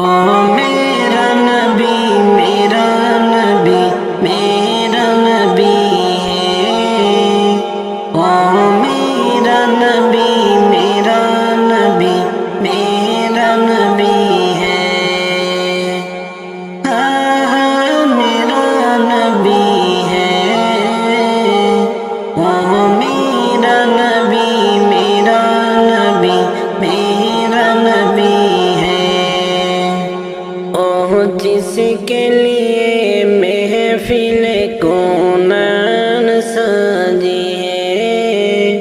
Oh. महफिल Connon सजी है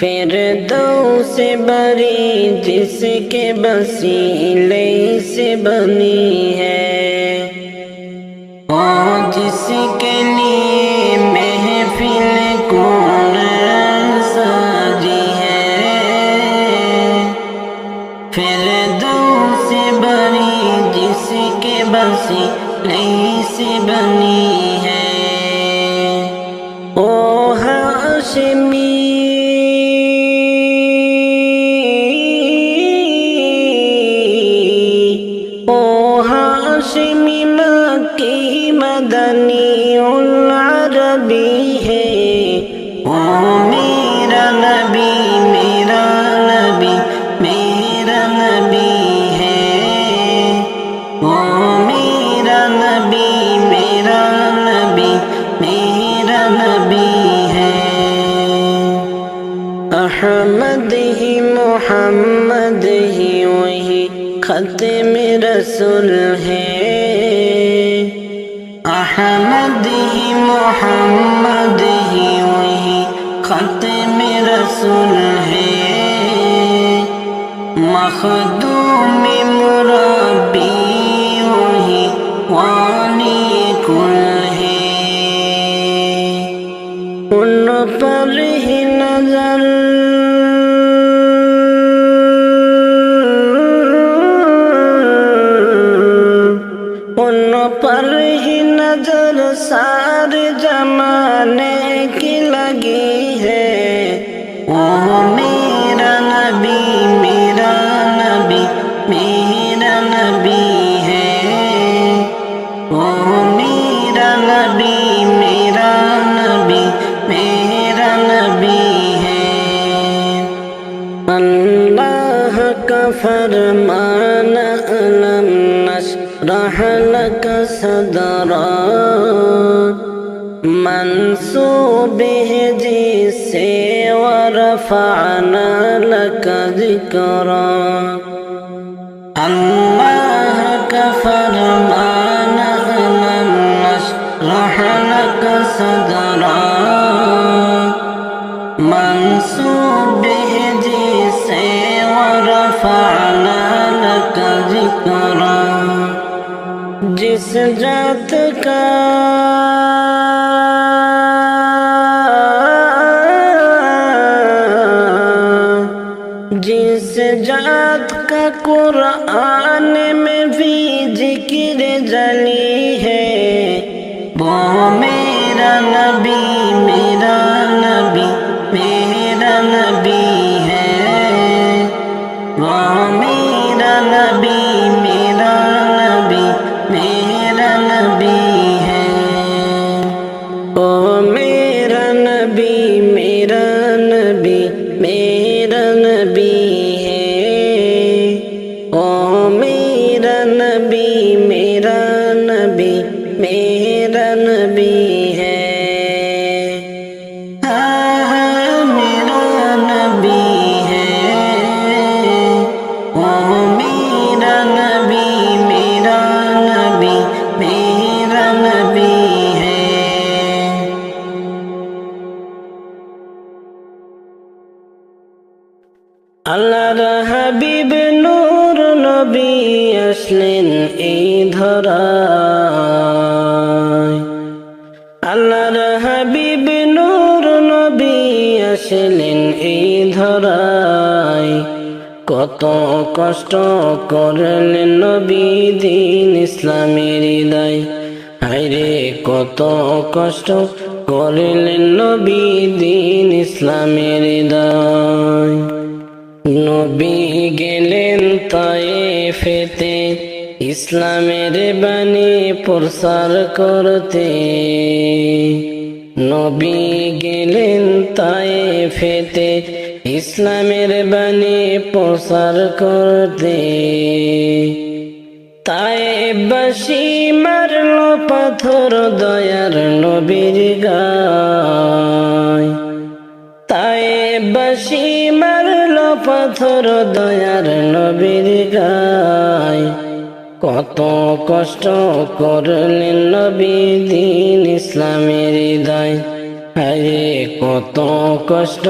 फिर दो से बरी जिसके बसीले से बनी है ও হাসিমি মাকি মদনী ही वही खत्म रसूल है अहमद ही मोहम्मद ही वही खत्म रसूल है मखदूम मुरबी ही नज़र सारे जमाने की लगी है। ओ داران منصوبه جيسي ورفعنا لك ذكرا الله كفر ما لم نشرح لك صدرا منصوبه جيسي ورفعنا لك ذكرا जिस जात का। जिस जात का कुरान में भी ज़िक्र जली है, वो मेरा नबी मेरा नबी मेरा नबी। मेरा नबी मेरा नबी আসলেন এই ধরায়। কত কষ্ট করলেন নবী দিন ইসলামের হৃদয়। হায়রে, কত কষ্ট করলেন নবী দিন ইসলামের হৃদয়। নবী গেলেন তায়ে ফেতে ইসলামের বাণী প্রসার করতে। নবী গেলেন তাই ফেতে ইসলামের বাণী প্রসার করতে। তাই বাসি মারল পাথর দয়ার নবীর গায়। তাই বাসি মারল পাথর দয়ার নবীর গায়। কত কষ্ট করলেন নবী দিন ইসলামের হৃদয়। আরে কত কষ্ট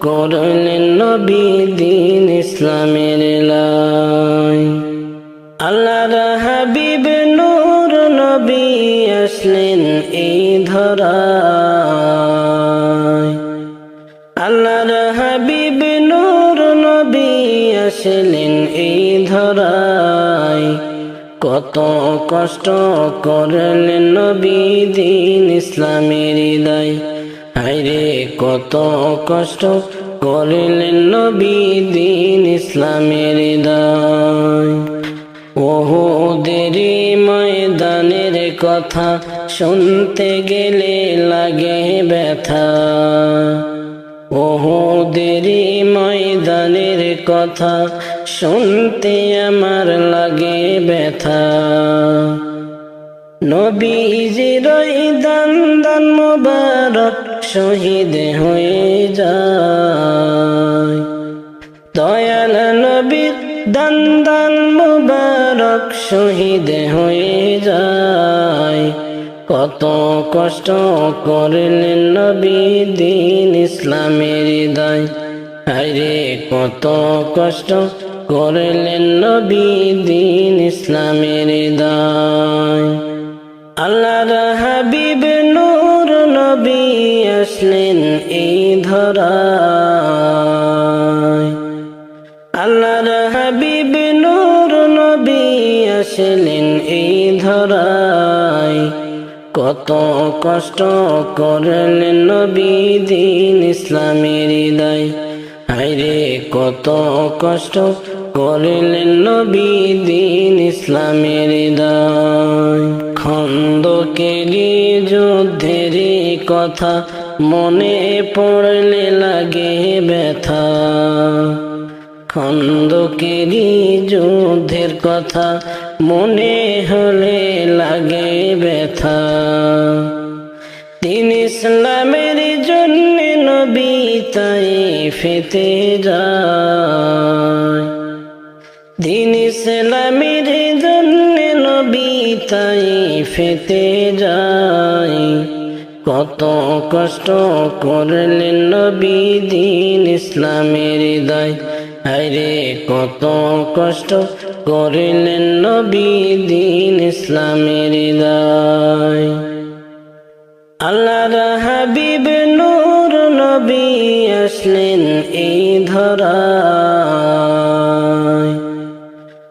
করলেন নবী দিন ইসলামের লাই আল্লাহর হাবিব নূর নবী আসলেন এই ধরায়। আল্লাহর হাবিব নূর নবী আসলেন কত কষ্ট করলেন নবী দিন ইসলামের হৃদয়। হায়রে, কত কষ্ট করলেন নবী দিন ইসলামের হৃদয়। ওহো দেরি ময়দানের কথা শুনতে গেলে লাগে ব্যথা। ওহো দেরি ময়দানের কথা শুনতে আমার লাগে ব্যথা। নবীজির দান দান মোবারক শহীদ হয়ে যায়। দয়াল নবীর দান দান মুবারক শহীদ হয়ে যায়। কত কষ্ট করলেন নবী দিন ইসলামের হৃদয় আরে কত কষ্ট করলেন নবী দিন ইসলামের দায় আল্লাহর হাবিব নূর নবী আসলেন এই ধরায়। আল্লাহর হাবিব নূর নবী আসলেন এই ধরায়। কত কষ্ট করলেন নবী দিন ইসলামের হৃদয়। হায়রে, কত কষ্ট করলেন নবী দিন ইসলামের হৃদয়। খন্দকেরি যুদ্ধের কথা মনে পড়লে লাগে ব্যথা। খন্দকেরি যুদ্ধের কথা মনে হলে লাগে ব্যথা। তিন ইসলামের জন্য নবী তাই ফেতে যায়। দিন ইসলামের জন্য নবী তাই ফেতে যায় কত কষ্ট করলেন নবী দিন ইসলামের হৃদয় আরে কত কষ্ট করলেন নবী দিন ইসলামের হৃদয় আল্লাহর হাবিব নূর নবী আসলেন এই ধরায়।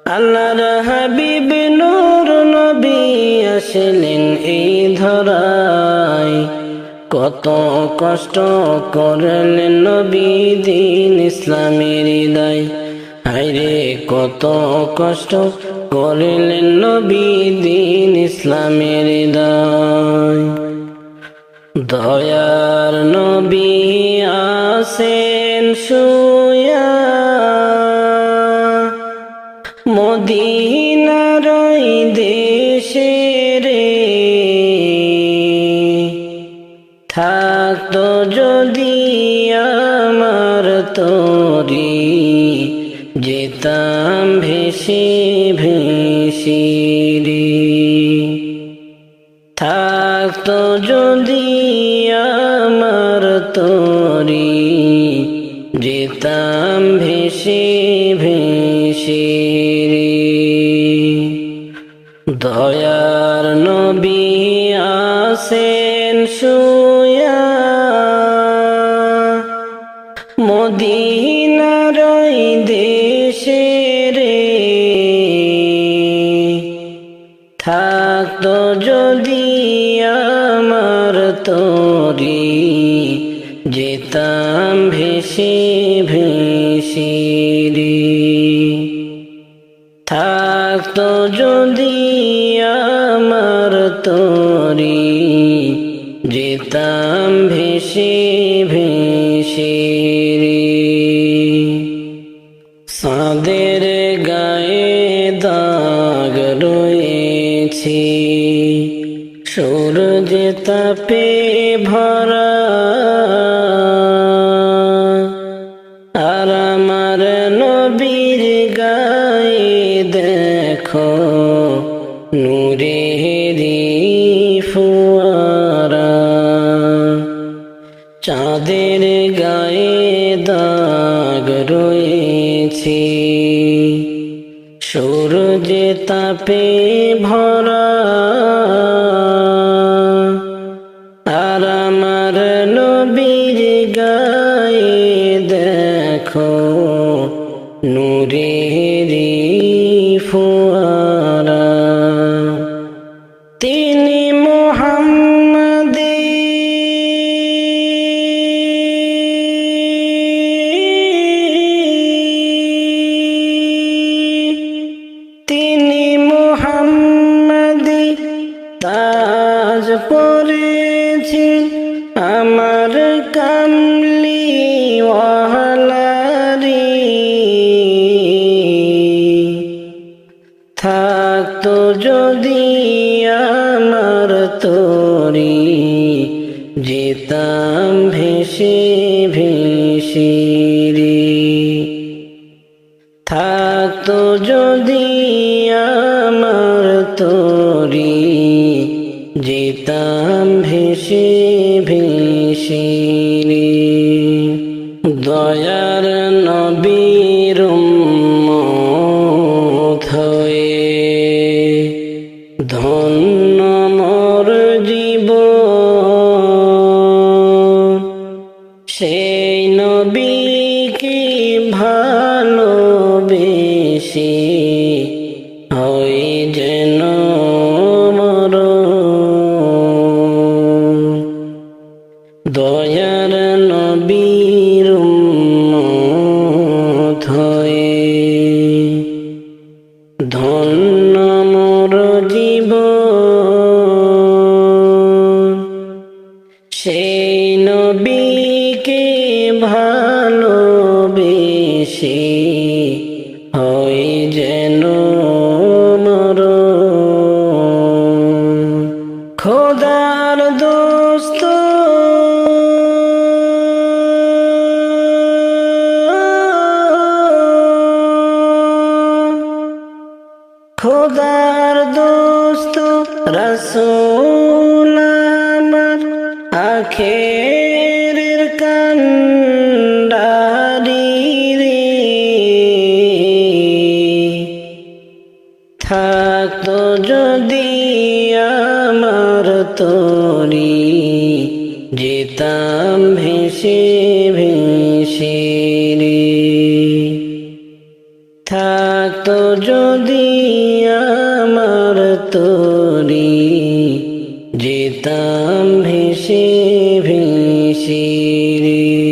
আল্লাহর হাবিব নূর নবী আসলেন এই ধরায়। কত কষ্ট করলেন নবী দিন ইসলামের হৃদয়। হায়রে, কত কষ্ট করলেন নবী দিন ইসলামের হৃদয়। দয়ার নবী আসেন শুয়া মদিনার ওই দেশে রে। থাকতো যদি আমার তরি যেতাম ভেসে ভেসে রে। যদি আমার তরি যেতাম ভেসে ভেসে রে। থাকতো যদি আমার তরি যেতাম নূরেরি আমার তোরি যেতাম ভেসে ভেসে। সেই নবী বেশি থাকতো যদি আমার তরি। যেতাম ভেসে ভেসে রে। থাকতো যদি আমার তরি। যেতাম ভেসে ভেসে রে।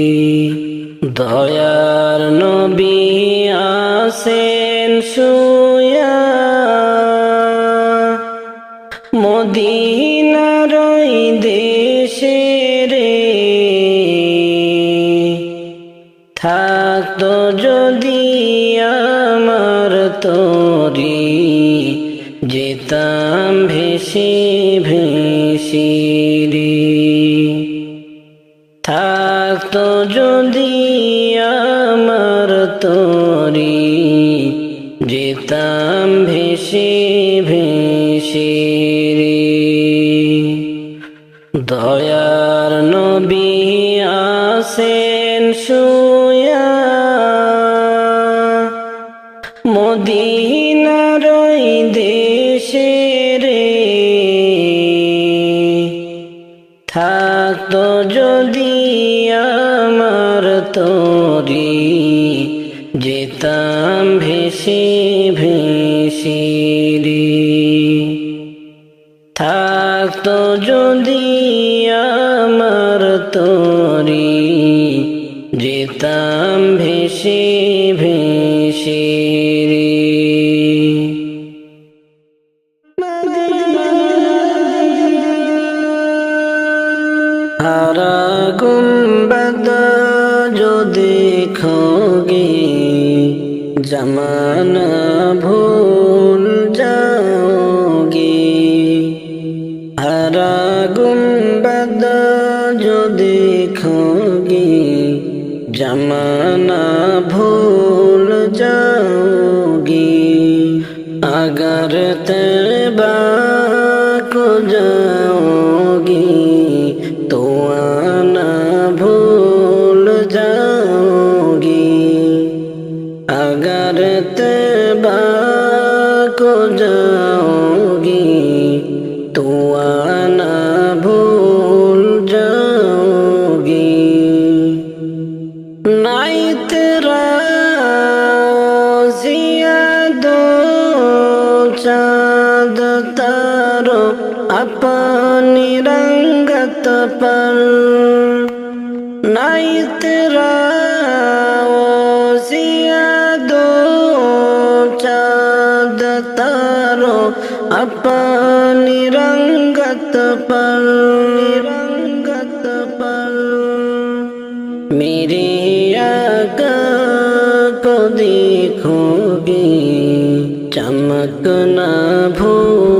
দয়ার নবী আসেন শুন থাকতো যদি আমার তরি যেতাম ভেসে ভেসে। মদিনার দেশে রে। থাকতো যদি আমার তরি যেতা জমানা ভো अपनी रंगत पर रंगत पर मेरे आका को देखोगे चमकना भूल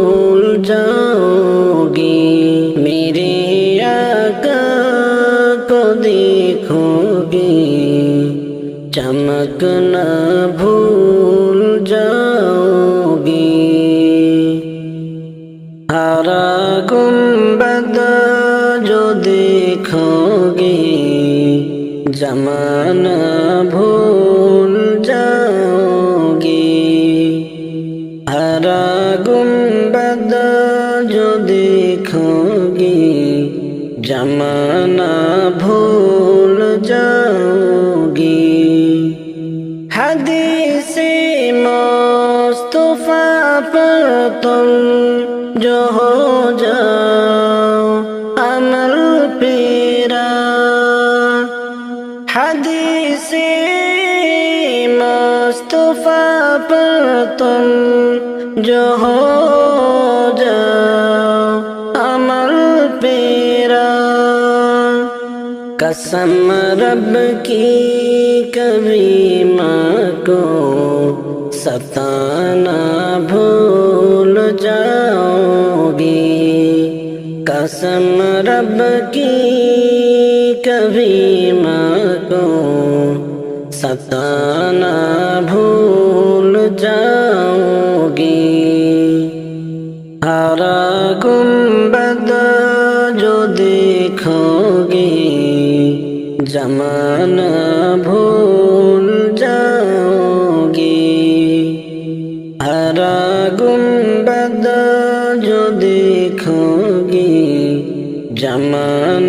चमकना भूल जाओगी हरा गुम्बद जो देखोगे जमाना भूल जाओगे हरा गुम्बद जो देखोगे जमाना যাও আমার পেরা হাদিসে মুস্তফা পর তুম जो हो जाओ अमल पेरा। कसम रब की कभी माँ को सताना भू कसम रब की कभी माँ को सताना भूल जाओगी हरा गुम्बद जो देखोगे जमाना भूल আমার